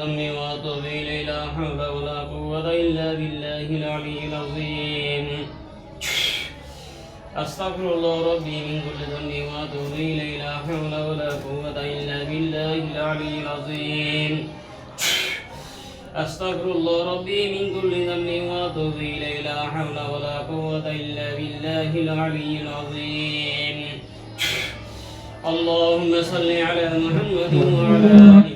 واتوب اليه لا حول ولا قوة إلا بالله العلي العظيم. أستغفر الله ربي من كل ذنب وأتوب إليه لا حول ولا قوة إلا بالله العلي العظيم. أستغفر الله ربي من كل ذنب وأتوب إليه لا حول ولا قوة إلا بالله العلي العظيم. اللهم صل على محمد وعلى آل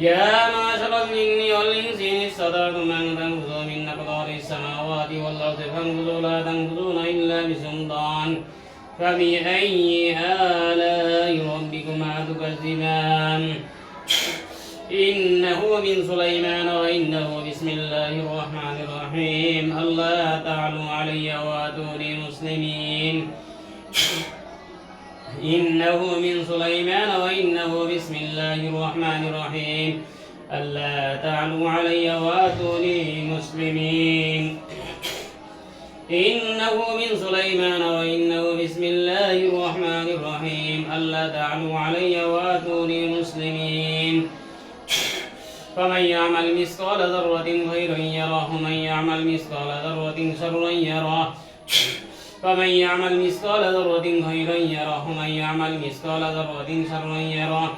يا معشر الجن والإنس إن استطعتم أن تنفذوا من أقطار السماوات والأرض فانفذوا لا تنفذون إلا بسلطان فبأي آلاء ربكما تكذبان؟ إنه من سليمان وإنه بسم الله الرحمن الرحيم. ألا تعلوا علي وأتوني مسلمين. إنه من سليمان وإنه بسم الله الرحمن الرحيم. ألا تعلوا علي وأتوني مسلمين. إنه من سليمان وإنه بسم الله الرحمن الرحيم. ألا تعلوا علي وأتوني مسلمين. فمن يعمل مثقال ذرة خيرا يراه من يعمل مثقال ذرة شرا يراه فمن يعمل مثقال ذرة خيرا يراه من يعمل مثقال ذرة شرا يراه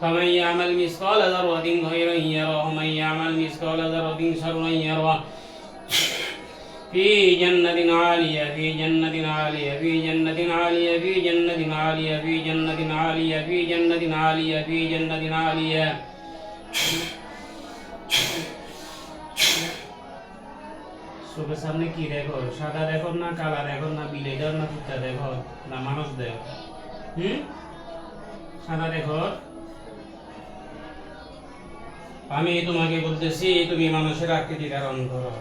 فمن يعمل مثقال ذرة خيرا يراه من يعمل مثقال ذرة شرا يراه في جنة عالية في جنة عالية في جنة عالية في جنة عالية في جنة عالية في جنة عالية في جنة عالية চোখের সামনে কি দেখো? সাদা দেখো না কালা দেখো না বিলেডার না কুত্তা দেখো না মানুষ দেখো হুম? সাদা দেখো? আমি তোমাকে বলতেছি, তুমি মানুষের আকৃতি ধারণ করো।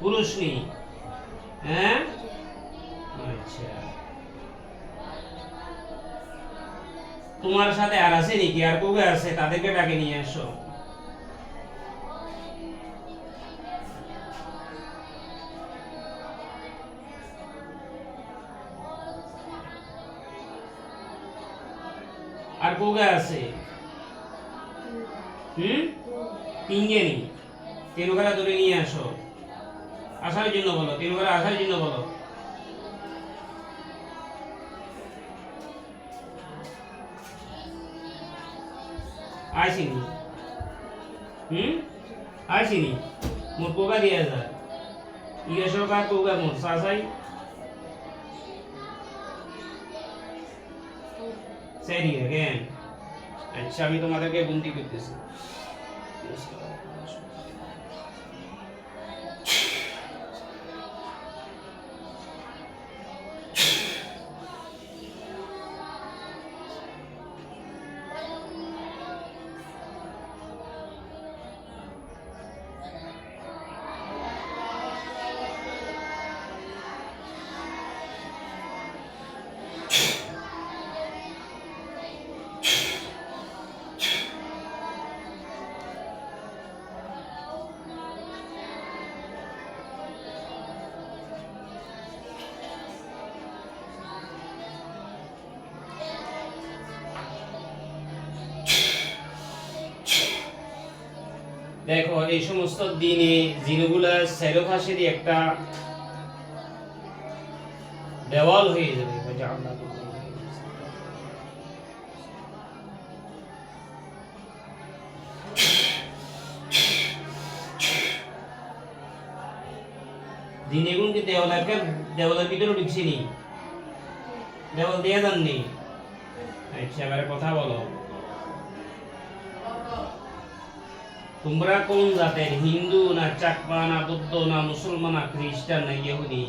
পুরুষ। নেই। হ্যাঁ? আচ্ছা। তোমার সাথে আর আছে নাকি? আর কবে আছে তাদেরকে ডাকে নিয়ে আসো। আর কবে আছে হুম? তিনজনই। কেন কারা ধরে নিয়ে আসো। আসার জন্য বলো, তিন ঘরে আসার জন্য বলো। আইসিনি হুম? আইসিনি মোর কোগা দিয়ে যায় ইয়ে সরকার কোগা মোর সাসাই সেই কেন? আচ্ছা আমি তোমাদেরকে গুনতি করতেছি। দেখো, এই সমস্ত দিনে জিনগুলা সেরোফাসের একটা দেওয়াল হয়ে যাবে। দিনে দেওয়ালের ভিতরে দেওয়াল যাননি। আচ্ছা এবারে কথা বলো। তোমরা কোন জাতের হিন্দু না চাকমা না বৌদ্ধ না মুসলমান না খ্রিস্টান না ইহুদি?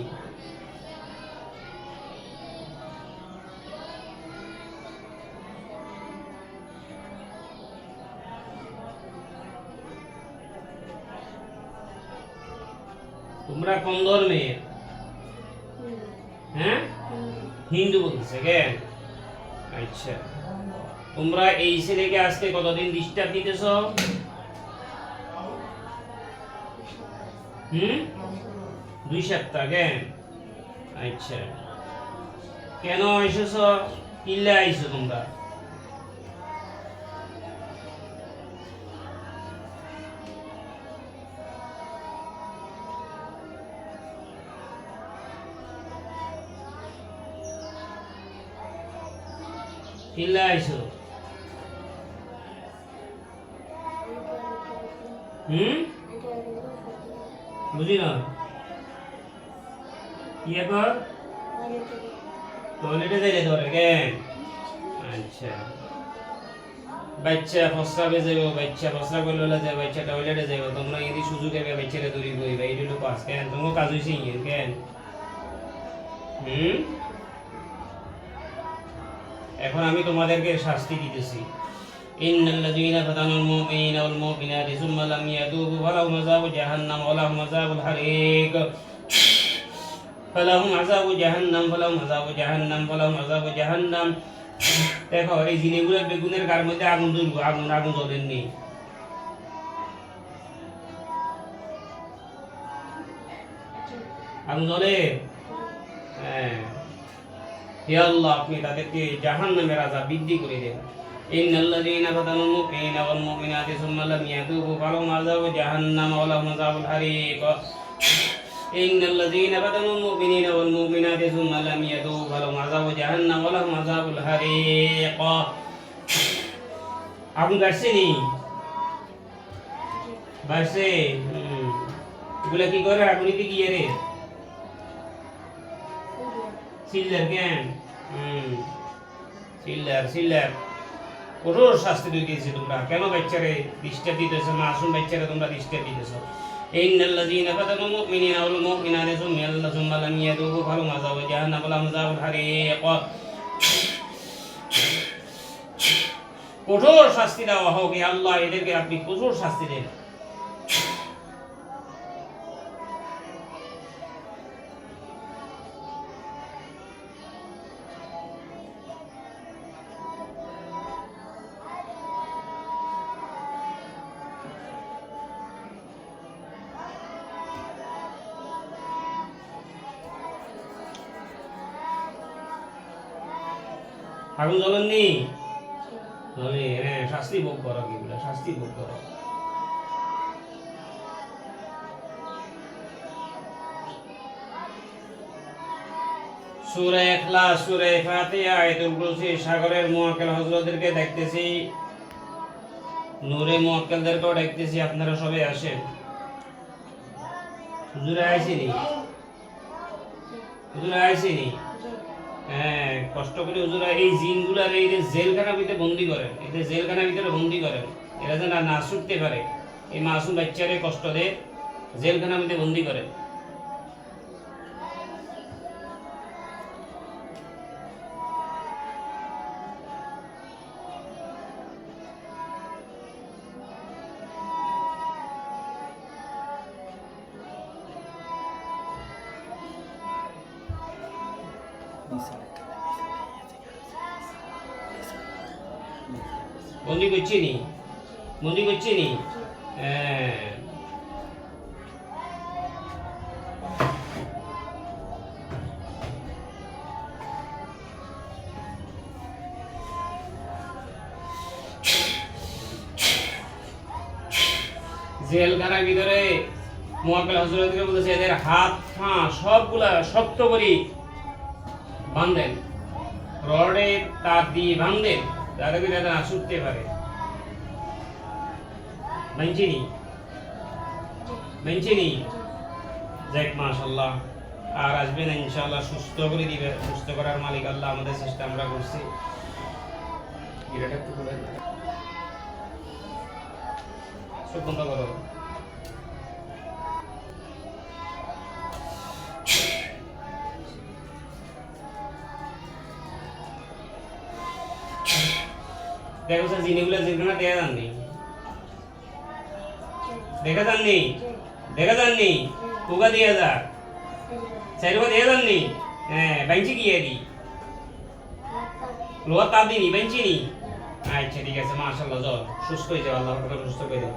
তোমরা কোন ধর্মের হ্যাঁ? হিন্দু বলতেছে কেন আচ্ছা। তোমরা এই ছেলেকে আজকে কতদিন ডিস্টার্ব দিতেছ? হুম দুই সপ্তাহ কেন আচ্ছা কেন এসেছ কিল্লে আইছো তোমরা কিল্লে আইছো হুম বুঝি না? কি কেন? আচ্ছা। বাচ্চা প্রস্রাবে করলে যাবে বাচ্চা টয়লেটে যাইব, তোমরা যদি সুযোগ হবে বাচ্চারে এইটা হলো পাস, কেন? তোমার কাজ হয়েছে কেন? হুম? এখন আমি তোমাদেরকে শাস্তি দিতেছি। إن الذين فتنوا المؤمنين والمؤمنات ثم لم يتوبوا فلهم عذاب جهنم ولهم عذاب الحريق فلهم عذاب جهنم فلهم عذاب جهنم فلهم عذاب جهنم দেখো এই জিনিসগুলো বেগুনের গার মধ্যে আগুন জ্বলবো আগুন আগুন জ্বলেননি আগুন জ্বলে হ্যাঁ হে আল্লাহ আপনি তাদেরকে জাহান্নামের আযাব বৃদ্ধি করে দেন إن الذين فتنوا المؤمنين والمؤمنات ثم لم يتوبوا فلهم عذاب جهنم ولهم عذاب الحريق إن الذين فتنوا المؤمنين والمؤمنات ثم لم يتوبوا فلهم عذاب جهنم ولهم عذاب الحريق আগুন কাটছে নি বাসে এগুলা কি করে আগুনিতে গিয়ে রে সিল্লার কেন হুম সিল্লার সিল্লার কঠোর শাস্তি দিতেছি তোমরা কেন বাচ্চারে ডিস্টার্ব দিতেছো মাসুম বাচ্চারে তোমরা ডিস্টার্ব দিতেছো إن الذين فتنوا المؤمنين والمؤمنات ثم ثم لم يتوبوا فلهم عذاب جهنم ولهم عذاب الحريق কঠোর শাস্তি দেওয়া হোক হে আল্লাহ এদেরকে আপনি কঠোর শাস্তি দেন আগুন জ্বলেননি তাহলে হ্যাঁ শাস্তি ভোগ করো কিগুলা শাস্তি ভোগ করো। সূরা ইখলাস সূরা ফাতিহা, আয়াতুল কুরসি, সাগরের হযরতদেরকে দেখতেছি। নূরে দেখতেছি, আপনারা সবাই আসেন। হুজুরে আইসিনি? হ্যাঁ কষ্ট করে হুজুরা এই জিনগুলার এই যে জেলখানার ভিতরে বন্দি করেন। যে জেলখানার ভিতরে বন্দি করেন। এরা যেন না ছুটতে পারে। এই মাসুম বাচ্চারে কষ্ট দিয়ে জেলখানার ভিতরে বন্দি করেন। বন্দি করছি নি? বন্দি করছি নি? হ্যাঁ। জেলখানার ভিতরে মোয়াক্কেল হজরতকে বলেছে এদের হাত পা সবগুলা শক্ত করে বাঁধেন। রডে তার দিয়ে বাঁধেন। করে তারা ছুটতে পারে। মানছিনি মানছিনি যাক মাশাল্লাহ আর আসবেন ইনশাআল্লাহ সুস্থ করে দিবে, সুস্থ করার মালিক আল্লাহ আমাদের চেষ্টা আমরা করছি। চোখ বন্ধ করো। দেখো স্যার, জিনিসগুলো যেগুলো দেখা যাননি। দেখা যাননি? দেখা যাননি? কুকা দিয়ে যা চাইরুকা দিয়ে যাননি? হ্যাঁ বেঞ্চি কি দি লোহার তার দিনি বেঞ্চি নি? আচ্ছা ঠিক আছে মাশাল্লাহ যাও। সুস্থ হয়ে যাও আল্লাহ সুস্থ করে দাও।